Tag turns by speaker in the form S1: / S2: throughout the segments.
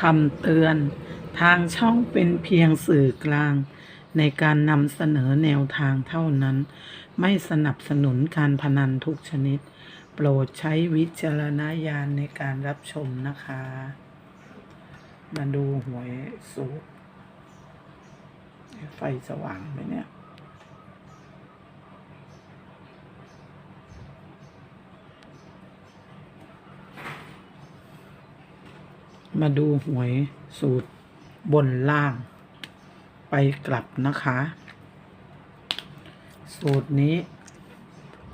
S1: คำเตือน ทางช่องเป็นเพียงสื่อกลาง ในการนำเสนอแนวทางเท่านั้น ไม่สนับสนุนการพนันทุกชนิด โปรดใช้วิจารณญาณในการรับชมนะคะ มาดูหวยสูตรไฟสว่างไหมเนี่ย มาดูหวยสูตรบนล่าง ไปกลับนะคะ สูตรนี้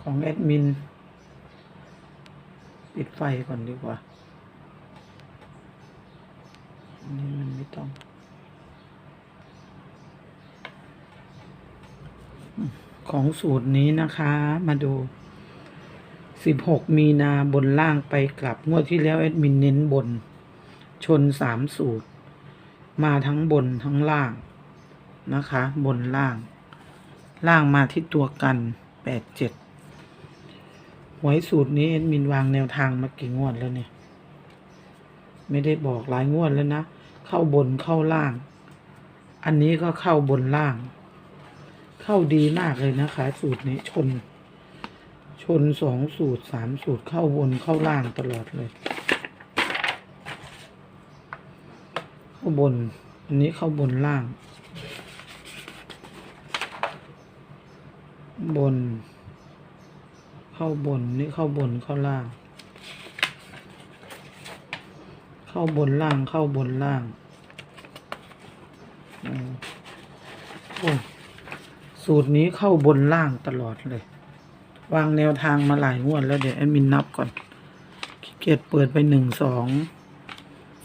S1: ของแอดมิน ปิดไฟก่อนดีกว่าอันนี้มันไม่ต้อง ของสูตรนี้นะคะมาดู16มีนาบนล่างไปกลับ งวดที่แล้วแอดมินเน้นบน ชนสามสูตร มาทั้งบนทั้งล่างนะคะ บนล่าง ล่างมาที่ตัวกันแปดเจ็ดหวยสูตรนี้เอ็ดมินวางแนวทางมากี่งวดแล้วเนี่ย ไม่ได้บอกหลายงวดแล้วนะ เข้าบนเข้าล่าง อันนี้ก็เข้าบนล่าง เข้าดีมากเลยนะคะ สูตรนี้ชน ชนสองสูตรสามสูตรเข้าบนเข้าล่างตลอดเลย ข้าบน อันนี้เข้าบนล่าง บน เข้าบน นี่เข้าบนเข้าล่าง เข้าบนล่างเข้าบนล่างอืมโอ้สูตรนี้เข้าบนล่างตลอดเลย วางแนวทางมาหลายงวดแล้วเดี๋ยวแอดมินนับก่อนขี้เกียจเปิดไปหนึ่งสอง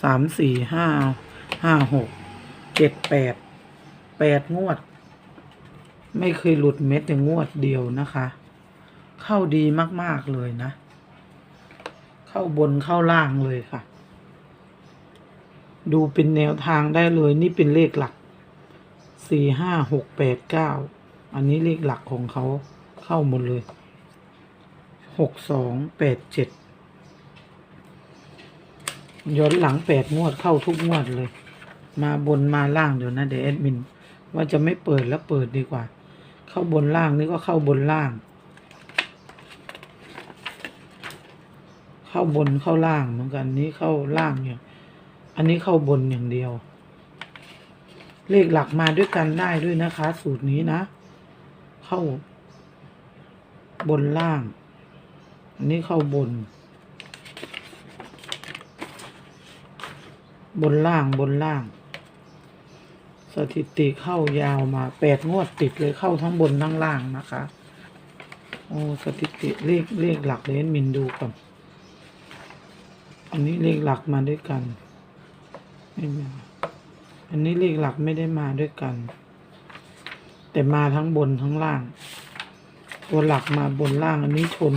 S1: สามสี่ห้า ห้าหกเจ็ดแปดแปดงวด ไม่เคยหลุดเม็ดแต่งวดเดียวนะคะ เข้าดีมากๆเลยนะ เข้าบนเข้าล่างเลยค่ะ ดูเป็นแนวทางได้เลย นี่เป็นเลขหลักสี่ห้าหกแปดเก้าอันนี้เลขหลักของเขาเข้าหมดเลยหกสองแปดเจ็ดย้อนหลังแปดงวดเข้าทุกงวดเลย มาบนมาล่างเดี๋ยวนะเดี๋ยวแอดมิน ว่าจะไม่เปิดแล้วเปิดดีกว่า เข้าบนล่างนี่ก็เข้าบนล่าง เข้าบนเข้าล่างเหมือนกันนี้เข้าล่างอย่างอันนี้เข้าบนอย่างเดียว เลขหลักมาด้วยกันได้ด้วยนะคะ สูตรนี้นะ เข้าบนล่าง อันนี้เข้าบน บนล่างบนล่าง สถิติเข้ายาวมาแปดงวดติดเลยเข้าทั้งบนทั้งล่างนะคะ โอ้สถิติเลขเลขหลักเลนมินดูก่อนอันนี้เลขหลักมาด้วยกันไม่มีอันนี้เลขหลักไม่ได้มาด้วยกัน แต่มาทั้งบนทั้งล่าง ตัวหลักมาบนล่างอันนี้ชน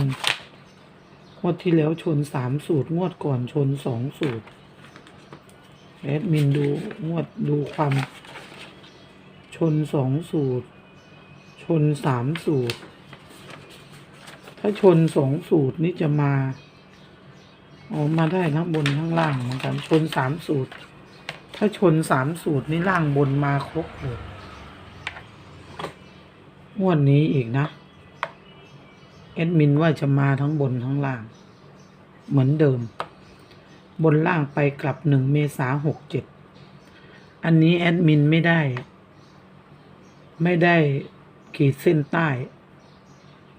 S1: งวดที่แล้วชนสามสูตรงวดก่อนชนสองสูตรแอดมินดูงวดดูความ นสองสูตร ชนสามสูตร ถ้าชนสองสูตรนี่จะมาออมาได้ทั้งบนทั้งล่างเหมือนกัน ชนสามสูตร ถ้าชนสามสูตรนี่ล่างบนมาครบเลยงวดนี้อีกนะแอดมินว่าจะมาทั้งบนทั้งล่าง เหมือนเดิม บนล่างไปกลับหนึ่งเมษาหกเจ็ดอันนี้แอดมินไม่ได้ ไม่ได้ขีดเส้นใต้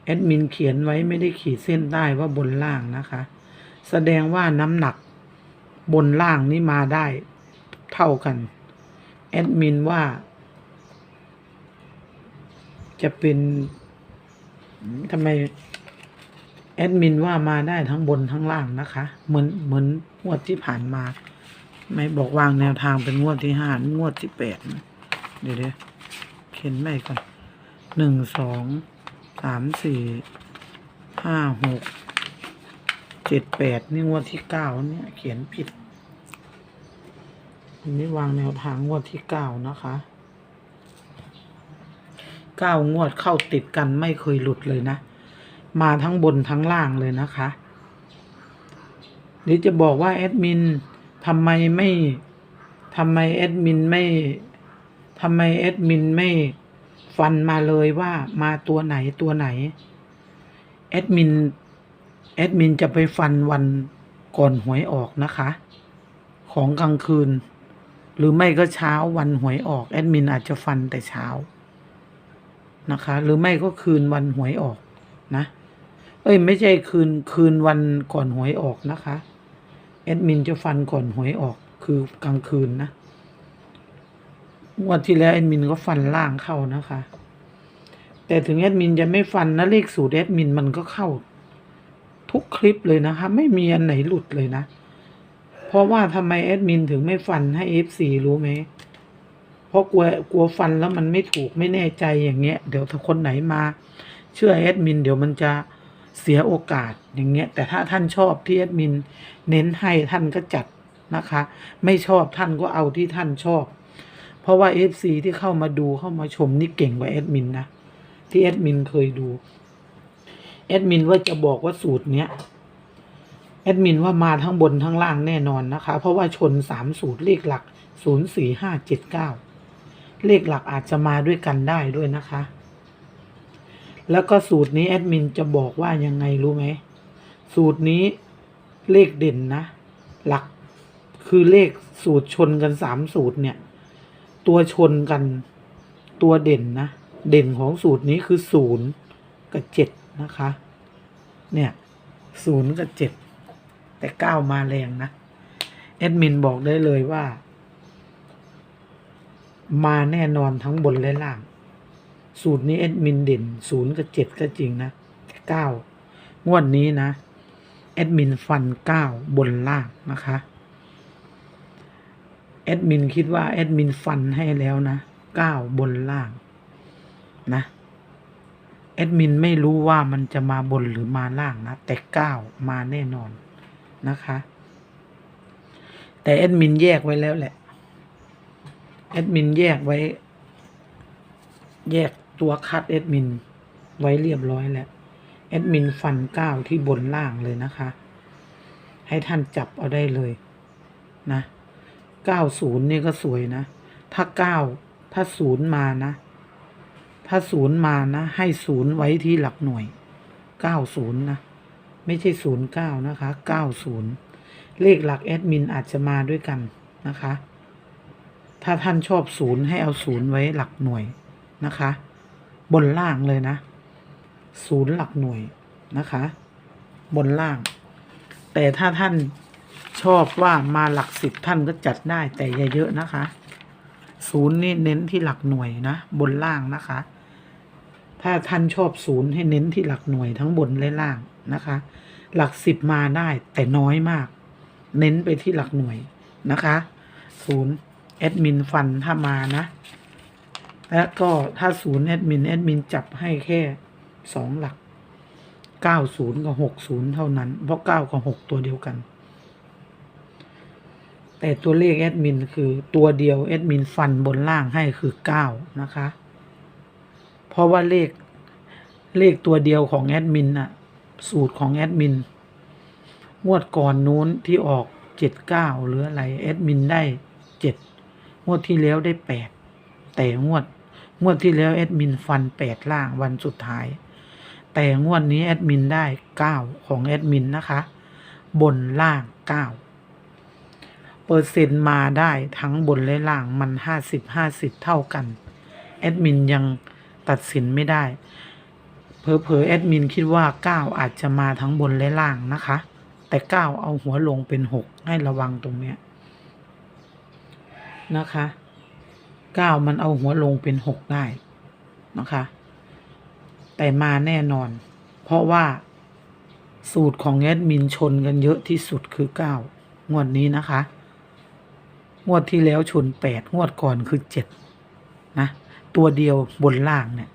S1: แอดมินเขียนไว้ไม่ได้ขีดเส้นใต้ว่าบนล่างนะคะ แสดงว่าน้ำหนักบนล่างนี่มาได้เท่ากัน แอดมินว่า จะเป็นทำไม แอดมินว่ามาได้ทั้งบนทั้งล่างนะคะ เหมือนเหมือนงวดที่ผ่านมา ไม่บอกวางแนวทางเป็นงวดที่ห้างวดที่แปดเดี๋ยวเดี๋ยว เขียนไม่ก่อนหนึ่งสองสามสี่ห้าหกเจ็ดแปดนี่งวดที่เก้าเนี่ย เขียนผิดอันนี้วางแนวทางงวดที่เก้านะคะเก้างวดเข้าติดกันไม่เคยหลุดเลยนะ มาทั้งบนทั้งล่างเลยนะคะเดี๋ยวจะบอกว่าแอดมินทำไมไม่ทำไมแอดมินไม่ ทำไมแอดมินไม่ฟันมาเลยว่ามาตัวไหนตัวไหนแอดมินแอดมินจะไปฟันวันก่อนหวยออกนะคะ ของกลางคืน หรือไม่ก็เช้าวันหวยออกแอดมินอาจจะฟันแต่เช้านะคะ หรือไม่ก็คืนวันหวยออกนะ เอ้ย ไม่ใช่คืนคืนวันก่อนหวยออกนะคะแอดมินจะฟันก่อนหวยออกคือกลางคืนนะ งวันที่แล้วแอดมินก็ฟันล่างเข้านะคะ แต่ถึงแอดมินจะไม่ฟันนะเลขสูตรแอดมินมันก็เข้า ทุกคลิปเลยนะคะ ไม่มีอันไหนหลุดเลยนะ เพราะว่าทำไมแอดมินถึงไม่ฟันให้เอฟซีรู้ไหมเพราะกลัวกลัวฟันแล้วมันไม่ถูกไม่แน่ใจอย่างเงี้ย เดี๋ยวถ้าคนไหนมา เชื่อแอดมินเดี๋ยวมันจะเสียโอกาสอย่างเงี้ย แต่ถ้าท่านชอบที่แอดมิน เน้นให้ท่านก็จัดนะคะ ไม่ชอบท่านก็เอาที่ท่านชอบ เพราะว่าเอฟซีที่เข้ามาดูเข้ามาชมนี่เก่งกว่าแอดมินนะ ที่แอดมินเคยดูแอดมินว่าจะบอกว่าสูตรเนี้ยแอดมินว่ามาทั้งบนทั้งล่างแน่นอนนะคะ เพราะว่าชนสามสูตรเลขหลักศูนย์สี่ห้าเจ็ดเก้าเลขหลักอาจจะมาด้วยกันได้ด้วยนะคะ แล้วก็สูตรนี้แอดมินจะบอกว่ายังไงรู้ไหมสูตรนี้เลขเด่นนะ หลักคือเลขสูตรชนกันสามสูตรเนี่ย ตัวชนกันตัวเด่นนะ เด่นของสูตรนี้คือศูนย์กับเจ็ดนะคะ เนี่ยศูนย์กับเจ็ดแต่เก้ามาแรงนะแอดมินบอกได้เลยว่า มาแน่นอนทั้งบนและล่าง สูตรนี้แอดมินเด่นศูนย์กับเจ็ดก็จริงนะเก้างวดนี้นะแอดมินฟันเก้าบนล่างนะคะ แอดมินคิดว่าแอดมินฟันให้แล้วนะเก้าบนล่างนะแอดมินไม่รู้ว่ามันจะมาบนหรือมาล่างนะแต่เก้ามาแน่นอนนะคะ แต่แอดมินแยกไว้แล้วแหละแอดมินแยกไว้ แยกตัวคัดแอดมินไว้เรียบร้อยแล้วแอดมินฟันเก้าที่บนล่างเลยนะคะ ให้ท่านจับเอาได้เลยนะ เก้าศูนย์นี่ก็สวยนะ ถ้าเก้าถ้าศูนย์มานะ ถ้าศูนย์มานะ ให้ศูนย์ไว้ที่หลักหน่วยเก้าศูนย์นะ ไม่ใช่ศูนย์เก้านะคะเก้าศูนย์เลขหลักแอดมินอาจจะมาด้วยกันนะคะ ถ้าท่านชอบศูนย์ให้เอาศูนย์ไว้หลักหน่วยนะคะ บนล่างเลยนะ ศูนย์หลักหน่วยนะคะ บนล่าง แต่ถ้าท่าน ชอบว่ามาหลักสิบท่านก็จัดได้แต่อย่าเยอะนะคะ ศูนย์นี่เน้นที่หลักหน่วยนะ บนล่างนะคะ ถ้าท่านชอบศูนย์ให้เน้นที่หลักหน่วยทั้งบนและล่างนะคะ หลักสิบมาได้แต่น้อยมาก เน้นไปที่หลักหน่วยนะคะศูนย์แอดมินฟันถ้ามานะ แล้วก็ถ้าศูนย์แอดมินแอดมินจับให้แค่สองหลักเก้าศูนย์กับหกศูนย์เท่านั้น เพราะเก้ากับหกตัวเดียวกัน แต่ตัวเลขแอดมินคือตัวเดียวแอดมินฟันบนล่างให้คือเก้านะคะ เพราะว่าเลขเลขตัวเดียวของแอดมินอะสูตรของแอดมินงวดก่อนนู้นที่ออกเจ็ดเก้าหรืออะไรแอดมินได้เจ็ดงวดที่แล้วได้แปดแต่งวด งวดที่แล้วแอดมินฟันแปดล่างวันสุดท้าย แต่งวดนี้แอดมินได้เก้าของแอดมินนะคะ บนล่างเก้า เปอร์เซ็นต์มาได้ทั้งบนและล่างมันห้าสิบห้าสิบเท่ากัน แอดมินยังตัดสินไม่ได้ เพอเพอๆแอดมินคิดว่าเก้าอาจจะมาทั้งบนและล่างนะคะ แต่เก้าเอาหัวลงเป็นหกให้ระวังตรงเนี้ยนะคะเก้ามันเอาหัวลงเป็นหกได้นะคะ แต่มาแน่นอน เพราะว่าสูตรของแอดมินชนกันเยอะที่สุดคือเก้างวดนี้นะคะ งวดที่แล้วชนแปดงวดก่อนคือเจ็ดนะ ตัวเดียวบนล่างเนี่ย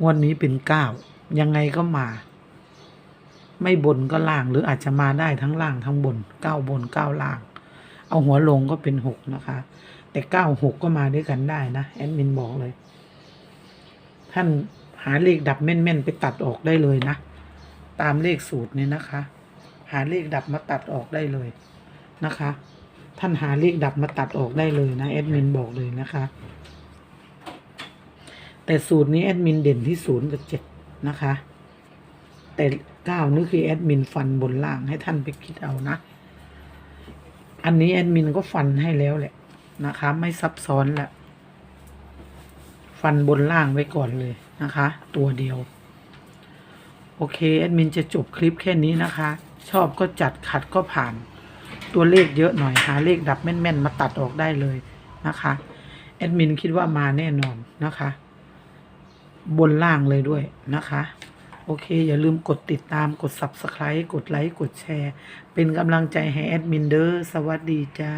S1: งวดนี้เป็นเก้ายังไงก็มา ไม่บนก็ล่างหรืออาจจะมาได้ทั้งล่างทั้งบนเก้าบนเก้าล่าง เอาหัวลงก็เป็นหกนะคะ แต่เก้าหกก็มาด้วยกันได้นะแอดมินบอกเลย ท่านหาเลขดับแม่นๆไปตัดออกได้เลยนะ ตามเลขสูตรเนี่ยนะคะ หาเลขดับมาตัดออกได้เลยนะคะ ท่านหาเลขดับมาตัดออกได้เลยนะแอดมินบอกเลยนะคะ แต่สูตรนี้แอดมินเด่นที่ศูนย์กับเจ็ดนะคะ แต่เก้านี่คือแอดมินฟันบนล่างให้ท่านไปคิดเอานะ อันนี้แอดมินก็ฟันให้แล้วแหละนะคะ ไม่ซับซ้อนแหละฟันบนล่างไว้ก่อนเลยนะคะ ตัวเดียว โอเคแอดมินจะจบคลิปแค่นี้นะคะ ชอบก็จัดขัดก็ผ่าน ตัวเลขเยอะหน่อยหาเลขดับแม่นๆ มาตัดออกได้เลยนะคะแอดมินคิดว่ามาแน่นอนนะคะ บนล่างเลยด้วยนะคะ โอเค อย่าลืมกดติดตามกด subscribe กดไลค์กดแชร์ เป็นกำลังใจให้แอดมินเดอร์สวัสดีจ้า